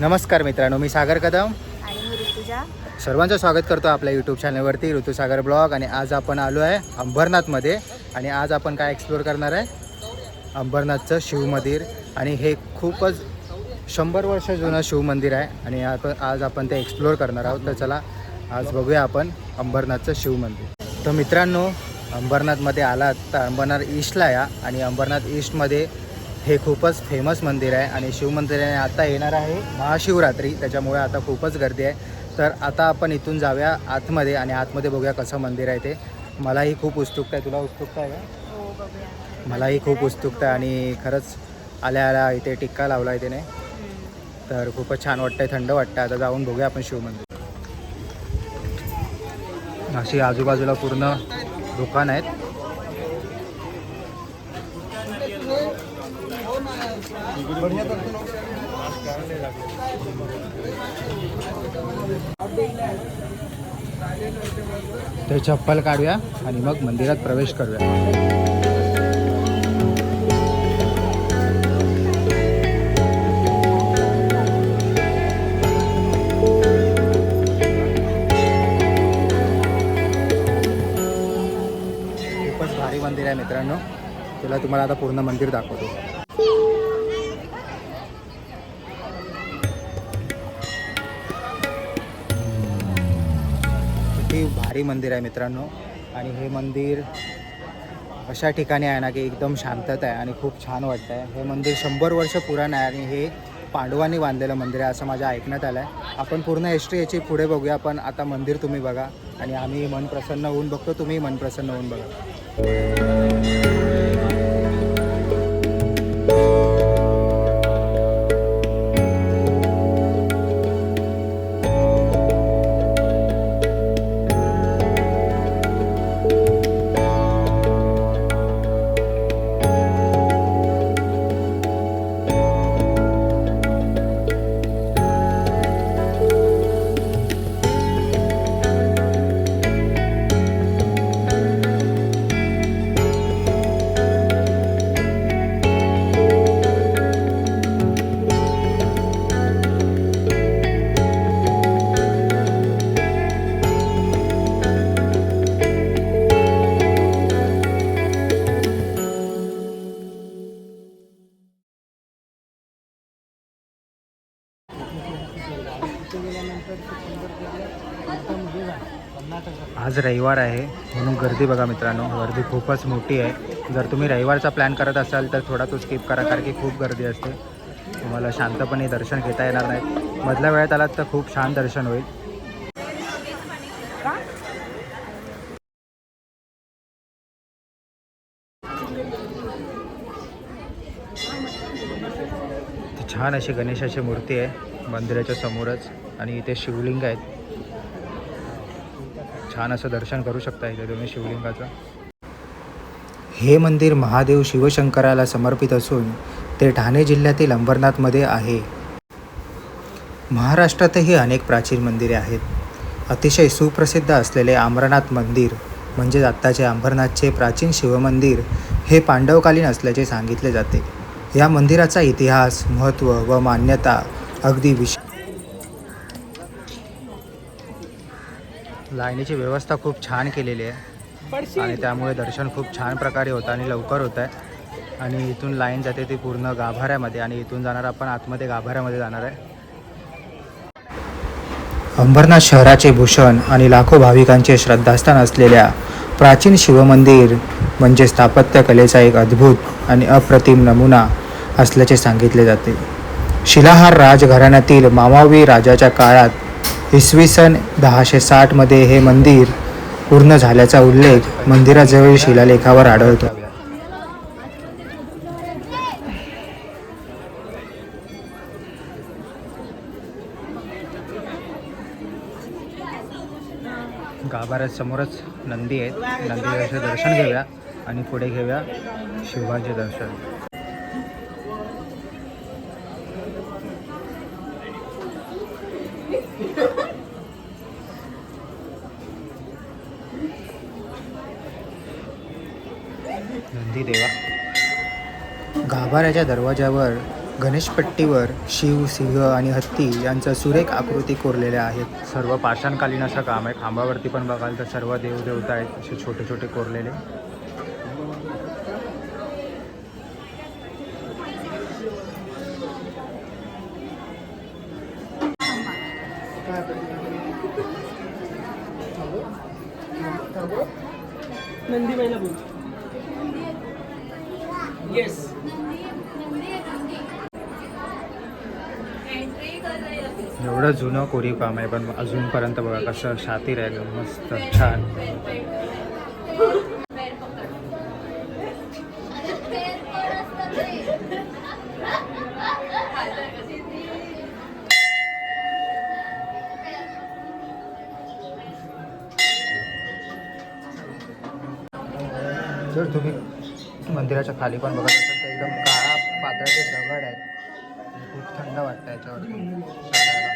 नमस्कार मित्रांनो मी सागर कदम. आणि मी ऋतुजा. सर्वांचं स्वागत करतो आपल्या यूट्यूब चॅनलवरती ऋतुसागर ब्लॉग. आणि आज आपण आलो आहे अंबरनाथमध्ये. आणि आज आपण काय एक्सप्लोअर करणार आहे? अंबरनाथचं शिवमंदिर आणि हे खूपच शंभर वर्ष जुनं शिवमंदिर आहे. आणि आपण आज आपण ते एक्सप्लोअर करणार आहोत. तर चला आज बघूया आपण अंबरनाथचं शिवमंदिर तर मित्रांनो अंबरनाथमध्ये आलात. तर अंबरनाथ ईस्टला या. आणि अंबरनाथ ईस्टमध्ये हे खूपच फेमस मंदिर आहे आणि शिवमंदिराने आता येणार आहे महाशिवरात्री त्याच्यामुळे आता खूपच गर्दी आहे. तर आता आपण इथून जाऊया आतमध्ये आणि आतमध्ये बघूया कसं मंदिर आहे ते. मलाही खूप उत्सुकता आहे. तुला उत्सुकता आहे का? हो मलाही खूप उत्सुकता आहे आणि खरंच आल्या आल्या इथे टिक्का लावला आहे त्याने. तर खूपच छान वाटतंय थंड वाटतं आता जाऊन बघूया आपण शिवमंदिर. अशी आजूबाजूला पूर्ण दुकान आहेत. ते चप्पल काढूया आणि मग मंदिरात प्रवेश करूया. खूपच भारी मंदिर आहे मित्रांनो. तुला तुम्हाला आता पूर्ण मंदिर दाखवतो. हरी मंदिर आहे मित्रांनो. आणि हे मंदिर अशा ठिकाणी आहे ना की एकदम शांतता आहे आणि खूप छान वाटतं आहे हे मंदिर शंभर वर्ष पुराण आहे आणि हे पांडवांनी बांधलेलं मंदिर आहे असं माझ्या ऐकण्यात आलं आहे आपण पूर्ण हिस्ट्री याची पुढे बघूया पण आता मंदिर तुम्ही बघा. आणि आम्ही मन प्रसन्न होऊन बघतो तुम्ही मन प्रसन्न होऊन बघा. रविवार आहे म्हणून गर्दी बघा मित्रांनो. गर्दी खूपच मोठी आहे. जर तुम्ही रविवारचा प्लॅन करत असाल तर थोडा तो स्किप करा कारण की खूप गर्दी असते. तुम्हाला शांतपणे दर्शन घेता येणार नाही. मधल्या वेळात आलात तर खूप छान दर्शन होईल. ती छान अशी गणेशाची मूर्ती आहे मंदिराच्या समोरच. आणि इथे शिवलिंग आहेत. छान असं दर्शन करू शकता इथे तुम्ही शिवलिंगाचं. हे मंदिर महादेव शिवशंकराला समर्पित असून ते ठाणे जिल्ह्यातील अंबरनाथमध्ये आहे. महाराष्ट्रातही अनेक प्राचीन मंदिरे आहेत. अतिशय सुप्रसिद्ध असलेले अमरनाथ मंदिर म्हणजे आत्ताचे अंबरनाथचे प्राचीन शिवमंदिर हे पांडवकालीन असल्याचे सांगितले जाते. या मंदिराचा इतिहास महत्त्व व मान्यता अगदी विश लाईनीची व्यवस्था खूप छान केलेली आहे. आणि त्यामुळे दर्शन खूप छान प्रकारे होतं आणि लवकर होतं आहे आणि इथून लाईन जाते ती पूर्ण गाभाऱ्यामध्ये आणि इथून जाणार आपण आतमध्ये गाभाऱ्यामध्ये जाणार आहे. अंबरनाथ शहराचे भूषण आणि लाखो भाविकांचे श्रद्धास्थान असलेल्या प्राचीन शिवमंदिर म्हणजे स्थापत्यकलेचा एक अद्भुत आणि अप्रतिम नमुना असल्याचे सांगितले जाते. शिलाहार राजघराण्यातील मामावी राजाच्या काळात इसवी सन दहाशे साठमध्ये हे मंदिर पूर्ण झाल्याचा उल्लेख मंदिराजवळ शिलालेखावर आढळतो. गाभाऱ्यात समोरच नंदी आहेत. नंदीचं दर्शन घेऊया आणि पुढे घेऊया शिवाचे दर्शन नंदी देवा गाभाऱ्याच्या दरवाजावर गणेशपट्टीवर शिव सिंह आणि हत्ती यांचा सुरेख आकृती कोरलेल्या आहेत. सर्व पाषाणकालीन असं काम आहे. खांबावरती पण बघाल तर सर्व देवदेवता आहेत असे छोटे छोटे कोरलेले. एवढं जुनं कोरीव काम आहे पण अजूनपर्यंत बघा कसं शातीर आहे एकदम मस्त छान. जर तुम्ही मंदिराच्या खाली पण बघत असाल तर एकदम काळा पातळाचे दगड आहेत. थंड वाटतं याच्यावरती.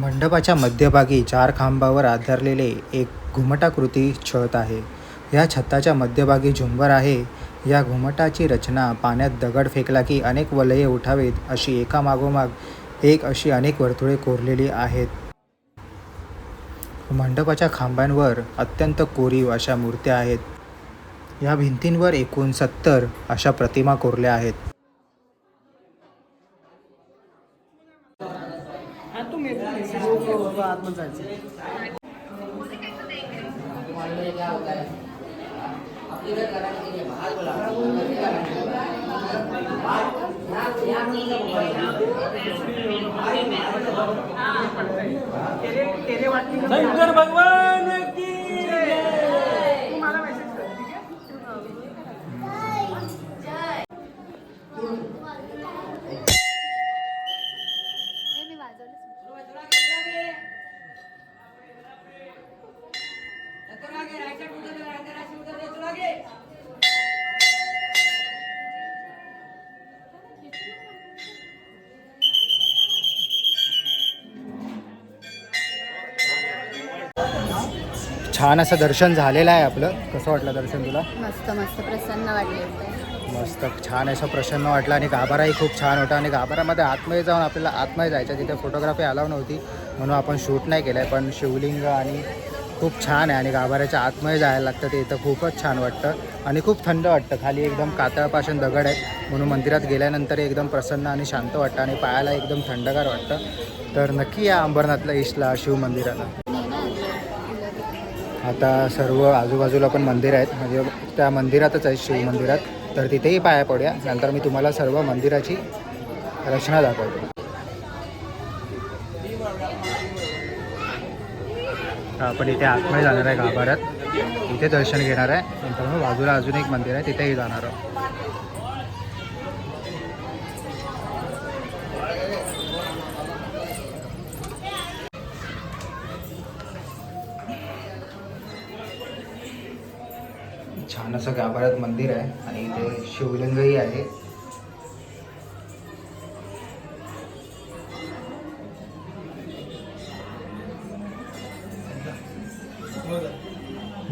मंडपाच्या मध्यभागी चार खांबावर आधारलेले एक घुमटाकृती छत आहे. या छताच्या मध्यभागी झुंबर आहे. या घुमटाची रचना पाण्यात दगड फेकला की अनेक वलये उठावेत अशी एकामागोमाग एक अशी अनेक वर्तुळे कोरलेली आहेत. मंडपाच्या खांबांवर अत्यंत कोरीव अशा मूर्त्या आहेत. या भिंतींवर एकूण सत्तर अशा प्रतिमा कोरल्या आहेत हा तू मेट्रो आतमध्ये जायचं. भगवान! छान असं दर्शन झालेलं आहे आपलं. कसं वाटलं दर्शन तुला? मस्त मस्त प्रसन्न वाटले मस्त छान असं प्रसन्न वाटलं आणि गाभाराही खूप छान होता आणि गाभारामध्ये आतमध्ये जाऊन आपल्याला आतमध्ये जायचं तिथे फोटोग्राफी अलाव नव्हती. म्हणून आपण शूट नाही केलं आहे पण शिवलिंग आणि खूप छान आहे आणि गाभाऱ्याच्या आतमध्ये जायला लागतं ते इथं खूपच छान वाटतं. आणि खूप थंड वाटतं खाली एकदम कातळपासून दगड आहेत म्हणून मंदिरात गेल्यानंतर एकदम प्रसन्न आणि शांत वाटतं आणि पायाला एकदम थंडगार वाटतं. तर नक्की या अंबरनाथला ईशला शिव मंदिराला. आता सर्व आजूबाजूला पण मंदिर आहेत. म्हणजे त्या मंदिरातच आहे शिव मंदिरात. तर तिथेही पाया पडूया. नंतर मी तुम्हाला सर्व मंदिराची रचना दाखवतो. आपण इथे आतमध्ये जाणार आहे गाभाऱ्यात. इथे दर्शन घेणार आहे. नंतर मग बाजूला अजून एक मंदिर आहे. तिथेही जाणार आहोत. छान असं गाभाऱ्यात मंदिर आहे आणि इथे शिवलिंगही आहे.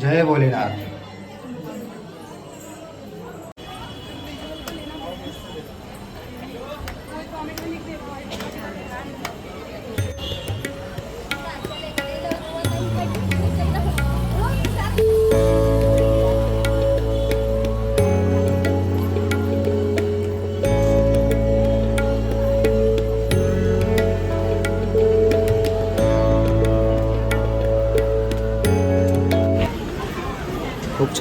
जय भोलेनाथ.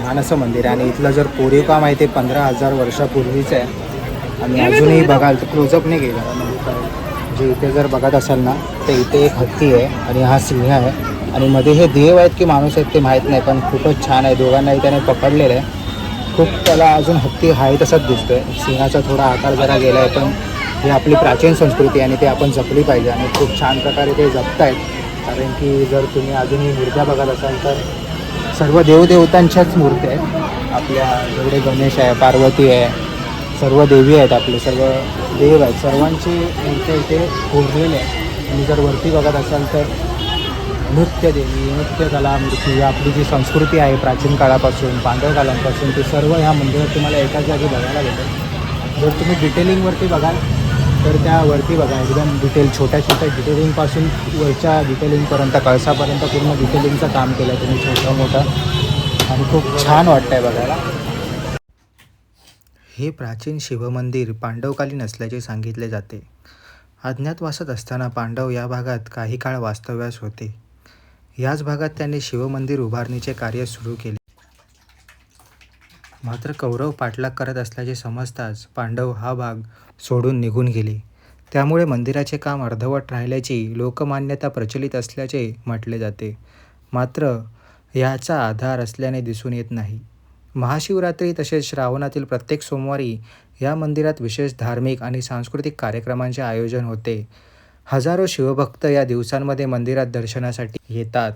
छान असं मंदिर आहे. आणि इथलं जर कोरीव काम आहे ते पंधरा हजार वर्षापूर्वीचं आहे. आणि अजूनही बघाल तर क्लोजअप नाही गेला. जे इथे जर बघत असाल ना तर इथे एक हत्ती आहे आणि हा सिंह आहे. आणि मध्ये हे देव आहेत की माणूस आहेत ते माहीत नाही पण खूपच छान आहे. दोघांनाही त्याने पकडलेलं आहे. खूप त्याला अजून हत्ती आहे तसाच दिसतोय. सिंहाचा थोडा आकार जरा गेला आहे पण ही आपली प्राचीन संस्कृती आणि ती आपण जपली पाहिजे. आणि खूप छान प्रकारे ते जपतायत. कारण की जर तुम्ही अजूनही मूर्त्या बघत असाल तर सर्व देवदेवतांच्याच मूर्त्या आहेत. आपल्या जेवढे गणेश आहे पार्वती आहे सर्व देवी आहेत आपले सर्व देव आहेत. सर्वांची मूर्त्या इथे कोरलेल्या आहेत. आणि जर वरती बघत असाल तर नृत्यदेवी नृत्यकला मूर्ती आपली जी संस्कृती आहे प्राचीन काळापासून पांढऱ्या ते ती सर्व ह्या मंदिरात तुम्हाला एकाच जागी बघायला भेटेल. जर तुम्ही डिटेलिंगवरती बघाल तर त्यावरती बघा एकदम डिटेल छोट्या छोट्या डिटेलिंगपासून वरच्या डिटेलिंगपर्यंत कळसापर्यंत पूर्ण डिटेलिंगचं काम केलं आहे तुम्ही छोटं मोठं. आणि खूप छान वाटतं आहे बघायला. हे प्राचीन शिवमंदिर पांडवकालीन असल्याचे सांगितले जाते. अज्ञातवासात असताना पांडव या भागात काही काळ वास्तव्यास होते. याच भागात त्यांनी शिवमंदिर उभारणीचे कार्य सुरू केले. मात्र कौरव पाठलाग करत असल्याचे समजताच पांडव हा भाग सोडून निघून गेले. त्यामुळे मंदिराचे काम अर्धवट राहिल्याची लोकमान्यता प्रचलित असल्याचे म्हटले जाते. मात्र याचा आधार असल्याने दिसून येत नाही. महाशिवरात्री तसेच श्रावणातील प्रत्येक सोमवारी या मंदिरात विशेष धार्मिक आणि सांस्कृतिक कार्यक्रमांचे आयोजन होते. हजारो शिवभक्त या दिवसांमध्ये मंदिरात दर्शनासाठी येतात.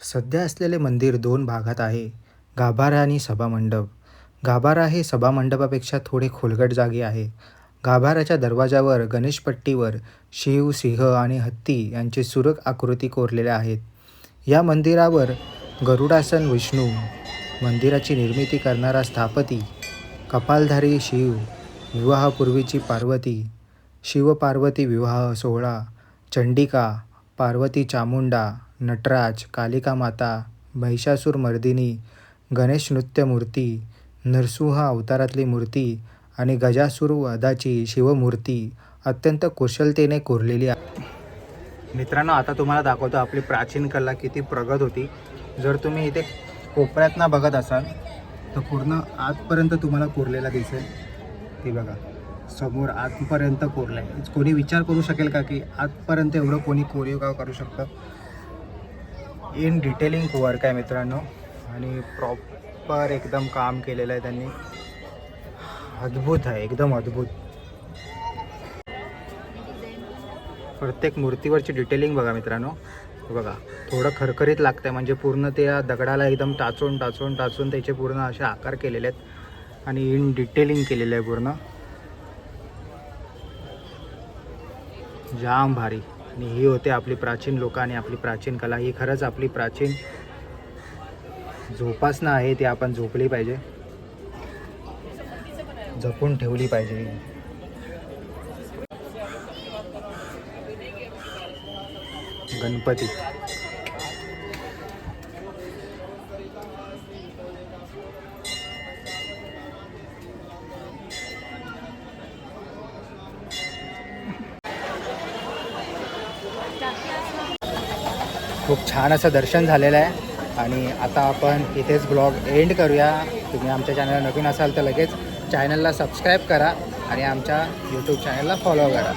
सध्या असलेले मंदिर दोन भागात आहे. गाभारा आणि सभामंडप. गाभारा हे सभामंडपापेक्षा थोडे खोलगट जागी आहे. गाभाऱ्याच्या दरवाजावर गणेशपट्टीवर शिव सिंह आणि हत्ती यांचे सुरक आकृती कोरलेल्या आहेत. या मंदिरावर गरुडासन विष्णू मंदिराची निर्मिती करणारा स्थापती कपालधारी शिव विवाहापूर्वीची पार्वती शिवपार्वती विवाह सोहळा चंडिका पार्वती चामुंडा नटराज कालिका माता महिषासूर मर्दिनी गणेश नृत्य मूर्ती नरसिंह अवतारातली मूर्ती आणि गजासूर वधाची शिवमूर्ती अत्यंत कुशलतेने कोरलेली आहे. मित्रांनो आता तुम्हाला दाखवतो आपली प्राचीन कला किती प्रगत होती. जर तुम्ही इथे कोपऱ्यातनं बघत असाल तर पूर्ण आतपर्यंत तुम्हाला कोरलेला दिसेल. ती बघा समोर आतपर्यंत कोरलं आहे कोणी विचार करू शकेल का की आतपर्यंत एवढं कोणी कोरीव का करू शकतं? इन डिटेलिंग वर्क आहे मित्रांनो. आणि प्रॉपर एकदम काम केलेलं आहे त्यांनी. अद्भुत आहे एकदम अद्भुत. प्रत्येक मूर्तीवरची डिटेलिंग बघा मित्रांनो. बघा थोडं खरखरीत लागतं म्हणजे पूर्ण त्या दगडाला एकदम टाचून टाचून टाचून त्याचे पूर्ण असे आकार केलेले आहेत. आणि इन डिटेलिंग केलेलं आहे पूर्ण. जाम भारी. आणि ही होते आपली प्राचीन लोक आणि आपली प्राचीन कला. ही खरंच आपली प्राचीन जोपासना आहे ती आपण झोपली पाहिजे. जपून ठेवली पाहिजे. गणपती. खूप छान असं दर्शन झालेलं आहे. आणि आता आपण इथेच ब्लॉग एंड करूया. तुम्ही आमच्या चॅनलला नवीन असाल तर लगेच चॅनलला सबस्क्राईब करा आणि आमच्या यूट्यूब चॅनलला फॉलो करा.